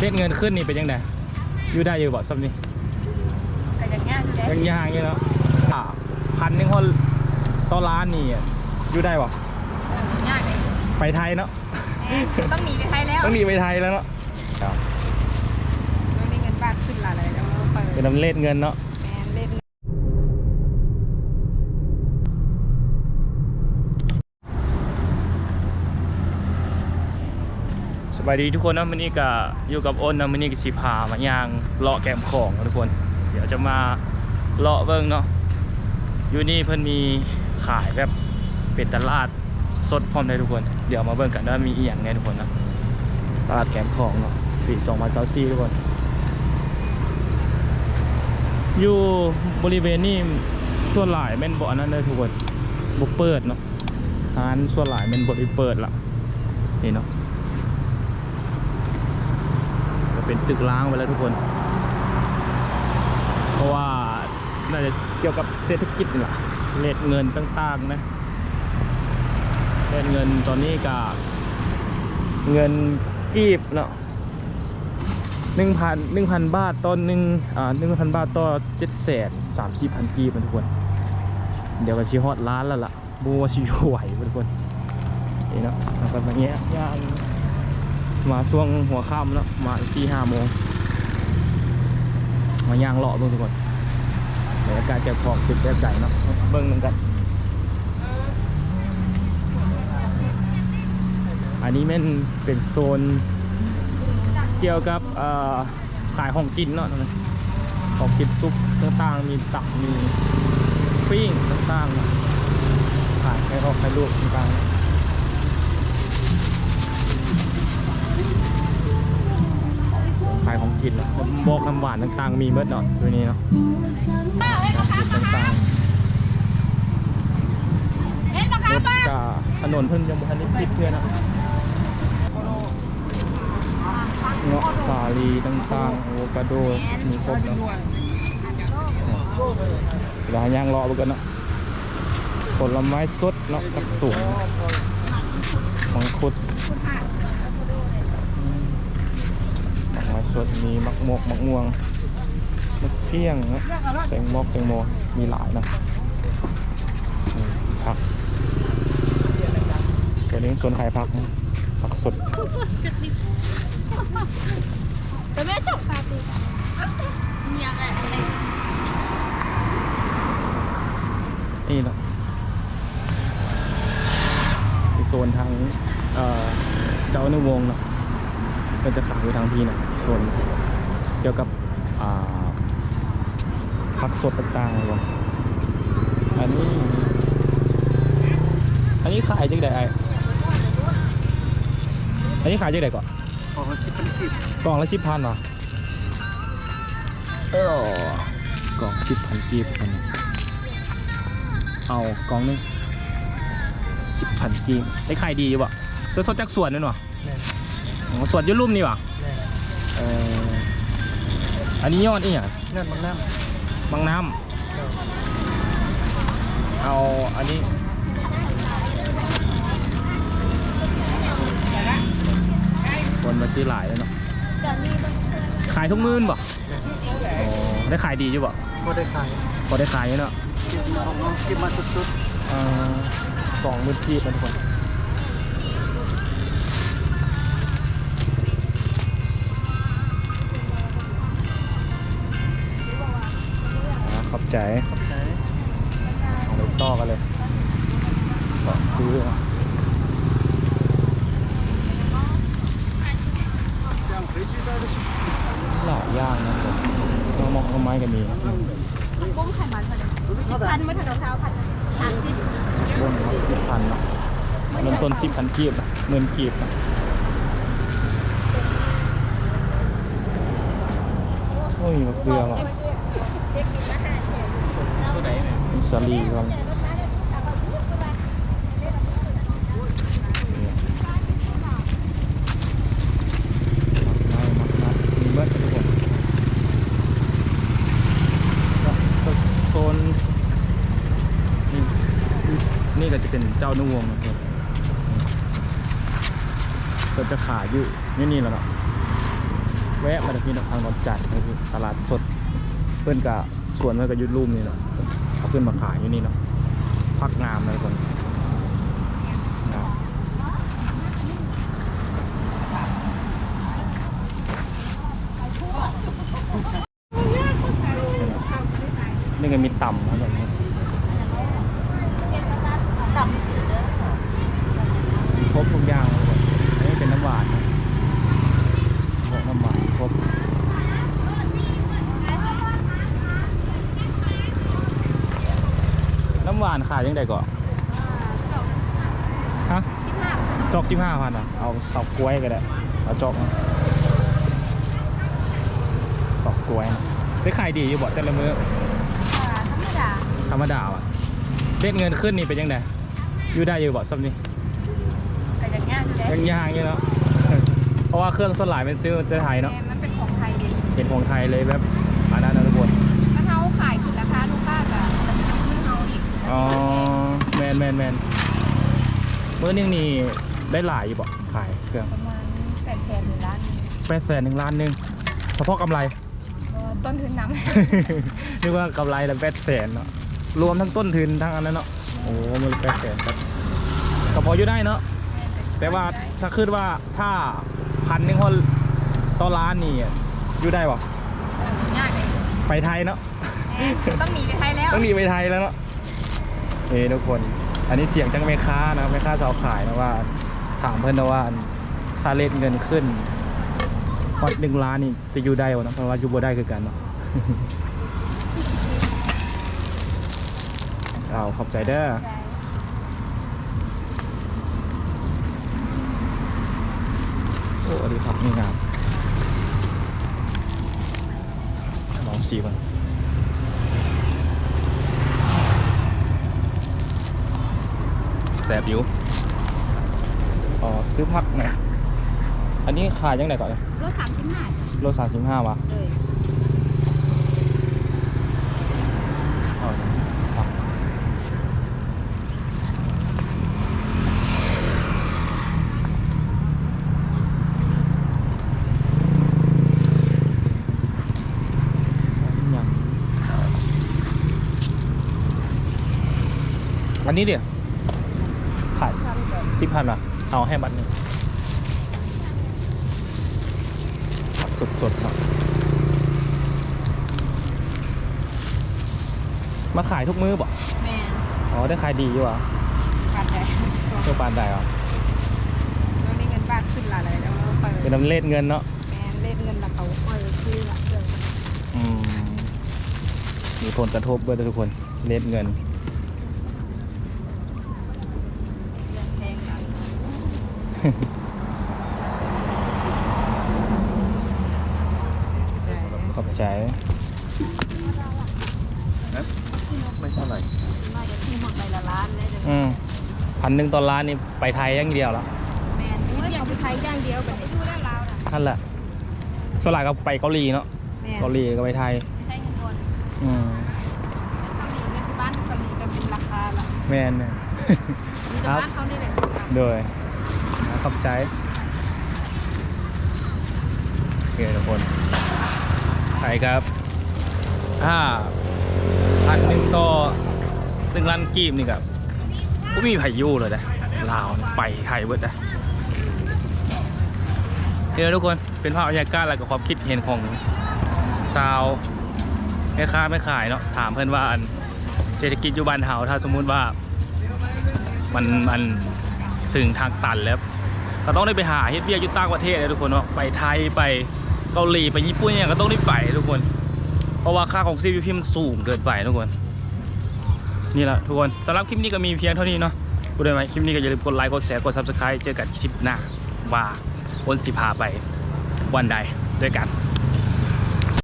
เล่นเงินขึ้นนี่เป็นยังไงอยู่ได้อยู่บ่ซับนี่แต่อย่างเงี้ยอยู่แล้วยังยางอยู่เนาะอ่าพันหนึงคนต่อล้านนี่อยู่ได้บ่ยากเลยไปไทยเนาะแหมต้องหนีไปไทยแล้วต้องหนีไปไทยแล้วเนาะต้องมีเงินบาทขึ้นละเลยแล้วเปิดเป็นน้ำเล่นเงินเนาะ แมนเล่น สบายดีทุกคนนะวันนี้ก็อยู่กับอ้นนะวันนี้ก็สิพามาย่างเลาะแกมของทุกคน เดี๋ยวจะมาเลาะเบิ่งเนาะอยู่นี่เพิ่นมีขายแบบเป็นตลาดสดพร้อมเลยทุกคน เดี๋ยวมาเบิ่งกันว่ามีอีหยังแน่ทุกคนนะตลาดแกมของเนาะปี2024ทุกคน อยู่บริเวณนี้ส่วนหลายแม่นบ่อนนั้นเลยทุกคนบ่เปิดเนาะร้านส่วนหลายแม่นบ่ได้เปิดละนี่เนาะ จะ เป็นตึกล้างไปแล้วทุกคน เพราะว่าน่าจะเกี่ยวกับเศรษฐกิจนี่แหละเลทเงินต่างๆนะเลทเงินตอนนี้กับเงินกีบเนาะหนึ่งพันหนึ่งพันบาทต่อหนึ่งอ่าหนึ่งพันบาทต่อเจ็ดแสนสามสี่พันกีบทุกคน เดี๋ยวก็ชิฮอตล้านแล้วล่ะบูว่าชิอยู่ไหวทุกคนนี่เนาะแล้วก็อย่างเงี้ยย่าง มาช่วงหัวค่ำแล้วมาสี่ห้าโมง มาย่างเลาะเบิ่งทุกคนบรรยากาศเก็บของติดแบบใหญ่เนาะเบิ่งหนึงกัน อันนี้ม่นเป็นโซนเกี่ยวกับขายของกินเนาะของกินซุปต่างๆ มีตับมีปิ้งต่างๆขายให้ออกให้ลูกต่างๆ ขายของกินแล้วบอกน้ำหวานต่างๆ มีเมื่อเนาะตัวนี้เนาะการกินต่างๆรถกาถนนเพิ่งยังบ่ทันได้ปิดเพื่อนนะเงาะสาลีต่างๆโอคาโดมีครบเนาะร้านย่างรอไปกันเนาะผลไม้สดเนาะจากสวนมังคุดดอกไม้สดมีมักมวกมักม่วงมักเกี้ยงนะแตงโมกแตงโมมีหลายนะนี่ผักส่วนนี้ส่วนขายผักนะผักสดแต่แม่จบตาตีเมียอะไรนี่เนาะมีโซนทางเอ่อเจ้าในวงเนาะก็จะขายอยู่ทางพี่นะ ส่วนเกี่ยวกับอ่าผักสดต่างๆเลยวะอันนี้ อันนี้ขายจังไดไออันนี้ขายจังไดก่อนของมันสิบเป็นสิบกล่องละสิบพันเหรอเออกล่องสิบพันกีบอันนี้เอากล่องหนึงสิบพันกีบได้ขายดีอยู่ปะจะสดจากสวนนั่นหรอแน่อ๋อสวนอยุ่ลุ่มนี่หวะแน่ เอออันนี้ยอดนี่อะนั่นมันน้ำบางน้เนาะำเอาอันนี้คนมาซื้อหลายแล้วเนาะขายทุกมื้อบ่แน่อ๋อได้ขายดีอยู่บ่พอได้ขายพอได้ขายอยู่เนาะกินของน้องกินมาสุดเอ่อสองหมื่นกีบนะทุกคน ใจๆขอบใจเอาไปต่อกันเลยต่อซื้อจ้างฟรีจิได้ด้วยหลายอย่างนะน้องมองต้นไม้กันมีนะบุ้งไข่มันเท่าไหร่พันเมื่อเท่าเช้าพันสามสิบบนสิบพันเนาะเริ่มต้นสิบพันกีบนะหมื่นกีบนะโอ้ยมะเขือว่ะมี สาลีก่อนมีเบิร์ดทุกคนก็โซนนี่นี่ก็จะเป็นเจ้านุ่งวงนะครับก็จะขายอยู่นี่นี่แหละเนาะแวะมาจากพี่น้องทางนนจัดคือตลาดสด เพื่อนกับสวนเพื่อนกับยุดรูมนี่เนาะ เอาขึ้นมาขายอยู่นี่เนาะพักงามเลยคนงามนี่ก็มีต่ำครับแบบนี้ ต่ำจืดเด้อ ครบทุกอย่างเลยครับอันนี้เป็นน้ำหวานนะโอ้น้ำหวานครบน้ำหวานขา ยยังไงก่อนฮะสิบห้าจอกสิบห้าพันอะเอาสอบกล้วยก็ได้เอาจอกมาสอบกล้วยนะได้ขายดีอยู่บ่แต่ละมื้อค่ะธรรมดาธรรมดาอะเด็ดเงินขึ้นนี่เป็นยังไงอยู่ได้อยู่บ่ซับนี่แต่อย่างเงี้ยอยู่แล้วยังยางอยู่เนาะเพราะว่าเครื่องส่วนหลายเป็นซื้อแต่ไทยเนาะแม่มันเป็นของไทยดิเป็นของไทยเลยแบบอันนั้นนะทุกคนถ้าเขาขายขึ้นราคาลูกค้าก็จะมีน้ำมือเขา อีกอ๋อแมนแมนแมนมื้อนึงนี่ได้หลายอยู่บ่ขายเครื่องประมาณแปดแสนหนึ่งล้านแปดแสนหนึ่งล้านหนึงเฉพาะกำไรต้นทุนน้นึกว่ากำไรแล้วแปดแสนเนาะรวมทั้งต้นทุนทั้งอันนั้นเนาะโอ้มันแปดแสนครับก็พออยู่ได้เนาะำแต่ว่าถ้าคิดว่าถ้าพันหนึ่งคนต่อล้านนี่อยู่ได้ปะเออยากเลยไปไทยเนาะ แม่ต้องหนีไปไทยแล้วต้องหนีไปไทยแล้วเนาะ เอ้ทุกคน อันนี้เสียงจากแม่ค้านะแม่ค้าสาวขายนะว่า ถามเพื่อนนะว่าถ้าเลทเงินขึ้นพอดหนึ่งล้านนี่จะอยู่ได้วะเนาะเพราะว่าอยู่บ่ได้คือกันเนาะเอาขอบใจเด้อโอ้สวัสดีครับนี่งามลองสีก่อน แสบอยู่อ๋อซื้อพักหน่อยอันนี้ขายยังไงก่อนนะรถสามสิบห้าโลสามสิบห้าวะเลยเอาผักยังอันนี้เดี๋ยวขาย สิบพันวะเอาให้บัตรหนึ่งผักสดๆครับ มาขายทุกมื้อบ่แม่อ๋อ ได้ขายดีอยู่อะขาดแต่สองตัวปานใดอะตอนนี้เงินบาทขึ้นหลายเลยแล้วเราเปิดเป็นน้ำเล็ดเงินเนาะแม่เล่นเงินแล้วเขาเปิดซื้อละเกินอืมมีผลกระทบด้วยนะทุกคน เล็ดเงิน แพงหลายใช่ ขอบใจ ไม่เท่าไหร่น่าจะที่หมดใบละล้านเลยเดี๋ยวอืมพันหนึ่งตอนล้านนี่ไปไทยอย่างเดียวแล้วแมนเมื่อเอาไปไทยอย่างเดียวแบบนี้ดูแล้วเราน่ะนั่นแหละส่วนหลายก็ไปเกาหลีเนาะแมนเกาหลีก็ไปไทยไม่ใช่เงินโอนอืมเกาหลีเงินที่บ้านเกาหลีจะเป็นราคาละแมนเนี่ย มีแต่บ้านเขานี่แหละโดยนะขอบใจโอเคทุกคนไปครับถ้า พันหนึ่งต่อหนึ่งล้านกีบนี่ครับก็มีพายุเลยนะลาวไปไทยเบิดนะเดี๋ยวทุกคนเป็นภาพบรรยากาศและก็ความคิดเห็นของซาวแม่ค้าไม่ขายเนาะถามเพื่อนว่าอันเศรษฐกิจอยู่บ้านเฮาถ้าสมมุติว่ามันมันถึงทางตันแล้วก็ต้องได้ไปหาเฮ็ดเบียอยู่ต่างประเทศเลยทุกคนเนาะไปไทยไปเกาหลีไปญี่ปุ่นเนี่ยก็ต้องได้ไปทุกคน ราะว่าค่าของซีพีมันสูงเกินไปทุกคน นี่แหละทุกคนสำหรับคลิปนี้ก็มีเพียงเท่านี้เนาะพูดได้ไหมคลิปนี้ก็อย่าลืมกดไลค์กดแชร์กด subscribe เจอกันคลิปหน้าว่าคนสิพาไปวันใดด้วยกัน